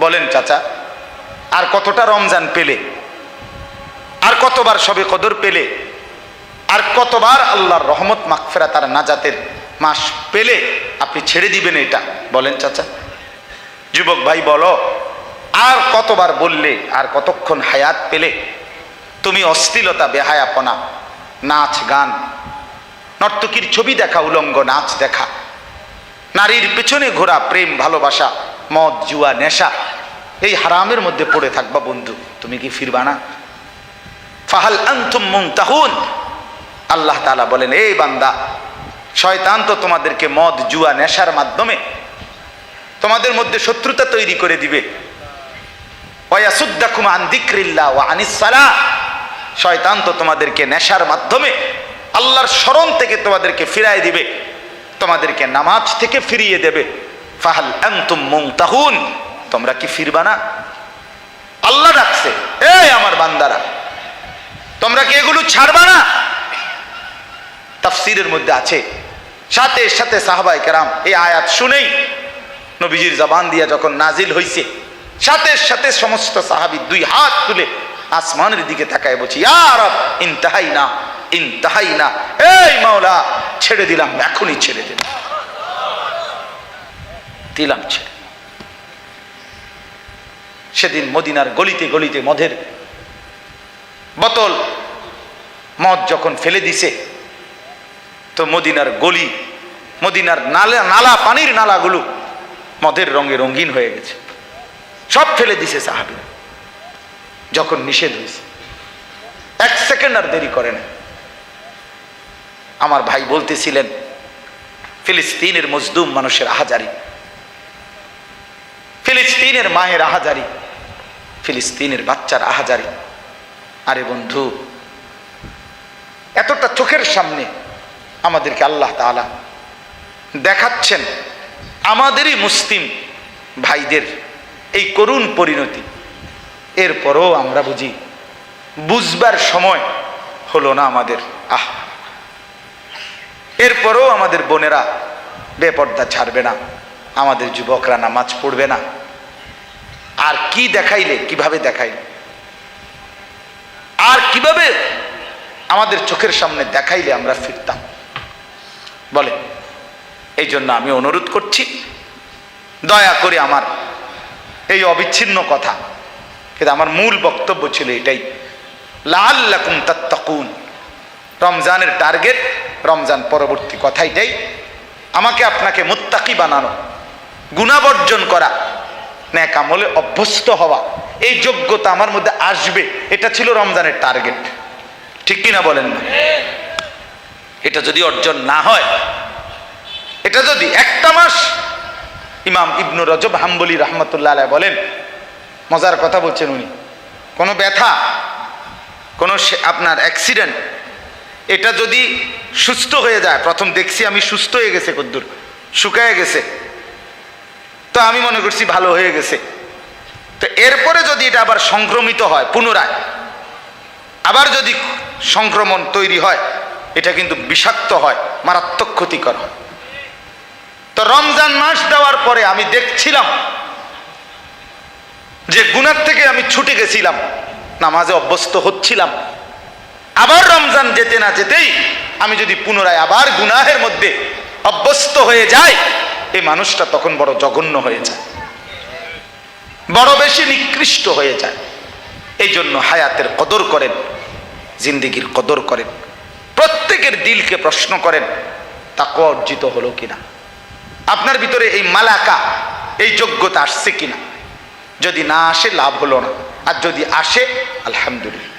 বলেন, চাচা, আর কতটা রমজান পেলে? আর কতবার সবে কদর পেলে? আর কতবার আল্লাহর রহমত মাকফেরা তার নাজাতের মাস পেলে? আপনি ছেড়ে দিবেন এটা। বলেন, চাচা। যুবক ভাই, বলো, আর কতবার বললে, আর কতক্ষণ হায়াত পেলে? তুমি অশ্লীলতা, বেহায়াপনা, নাচ, গান, নর্তকীর ছবি দেখা, উলঙ্গ নাচ দেখা, নারীর পেছনে ঘোরা, প্রেম, ভালোবাসা, মদ, জুয়া, নেশা এই হারামের মধ্যে পড়ে থাকবা বন্ধু। তুমি কি ফিরবা না? ফাহাল আন্তুম মুনতাহুন। আল্লাহ তালা বলেন এই বান্দা, শয়তান তো তোমাদেরকে মদ, জুয়া, নেশার মাধ্যমে তোমাদের মধ্যে শত্রুতা তৈরি করে দিবে। শয়তান তো তোমাদেরকে নেশার মাধ্যমে আল্লাহর স্মরণ থেকে তোমাদেরকে ফিরায় দিবে, তোমাদেরকে নামাজ থেকে ফিরিয়ে দেবে। ফাহাল আনতুম মুনতাহুন। তোমরা কি ফিরবা না? আল্লাহ ডাকছে, এই আমার বান্দারা, তোমরা কি এগুলো ছাড়বা না? তাফসিরের মধ্যে আছে, সাথে সাথে সাহাবাই কেরাম এই আয়াত শুনেই নবীজির জবান দিয়া যখন নাজিল হইছে, সাথে সাথে সমস্ত সাহাবি দুই হাত তুলে আসমানের দিকে তাকায় বলছি আর ইনতাহাই না ইনতাহাই না এই মাওলা, ছেড়ে দিলাম, এখনই ছেড়ে দিলাম দিলাম ছেড়ে। সেদিন মদিনার গলিতে গলিতে মদের বোতল, মদ যখন ফেলে দিছে, তো মদিনার গলি, মদিনার নালা নালা, পানির নালাগুলো মদের রঙে রঙিন হয়ে গেছে। সব ফেলে দিছে সাহাবিরা। যখন নিষেধ হয়েছে। এক সেকেন্ড আর দেরি করে না। আমার ভাই বলতেছিলেন, ফিলিস্তিনের মজদুম মানুষের আহাজারি। ফিলিস্তিনের মায়ের আহাজারি। ফিলিস্তিনের বাচ্চার আহাজারি। আরে বন্ধু, এতটা চোখের সামনে আমাদেরকে আল্লাহ তাআলা দেখাচ্ছেন আমাদেরই মুসলিম ভাইদের এই করুণ পরিণতি। এরপরও আমরা বুঝি, বুঝবার সময় হলো না আমাদের। আহ! এরপরও আমাদের বোনেরা বেপর্দা ছাড়বে না, আমাদের যুবকরা নামাজ পড়বে না। আর কি দেখাইলে, কীভাবে দেখাইলে? আর কীভাবে আমাদের চোখের সামনে দেখাইলে আমরা ফিরতাম? বলে এই জন্য আমি অনুরোধ করছি, দয়া করে আমার এই অবিচ্ছিন্ন কথা, কিন্তু আমার মূল বক্তব্য ছিল এটাই। লাল্লাকুম তাত্তাকুন। রমজানের টার্গেট, রমজান পরবর্তী কথা এটাই আমাকে আপনাকে মুত্তাকি বানানো, গুণাবর্জন করা ন্যাক আমলে অভ্যস্ত হওয়া। এই যোগ্যতা আমার মধ্যে আসবে। এটা ছিল রমজানের টার্গেট। ঠিক কিনা বলেন না? এটা যদি অর্জন না হয়, এটা যদি একটা মাস, ইমাম ইবনু রজব হাম্বলি রহমতুল্লাহ আলাইহ বলেন, মজার কথা বলছেন উনি, কোনো ব্যথা, কোনো আপনার অ্যাক্সিডেন্ট এটা যদি সুস্থ হয়ে যায়, প্রথম দেখছি আমি সুস্থ হয়ে গেছে কদ্দুর, শুকায় গেছে তো আমি মনে করছি ভালো হয়ে গেছে। তো এরপরে যদি এটা আবার সংক্রমিত হয়, পুনরায়, আবার যদি সংক্রমণ তৈরি হয়, এটা কিন্তু বিষাক্ত হয়, মারাত্মক ক্ষতিকর হয়। তো রমজান মাস দেওয়ার পরে আমি দেখছিলাম যে গুনার থেকে আমি ছুটে গেছিলাম, নামাজে অভ্যস্ত হচ্ছিলাম। আবার রমজান যেতে না যেতেই আমি যদি পুনরায় আবার গুনাহের মধ্যে অভ্যস্ত হয়ে যাই এই মানুষটা তখন বড় জঘন্য হয়ে যায়। বড় বেশি নিকৃষ্ট হয়ে যায়। এই জন্য হায়াতের কদর করেন, জিন্দিগির কদর করেন, প্রত্যেকের দিলকে প্রশ্ন করেন তাকে অর্জিত হলো কিনা? আপনার ভিতরে এই মালাকা, এই যোগ্যতা আসছে কিনা? যদি না আসে, লাভ হলো না। আর যদি আসে, আলহামদুলিল্লাহ।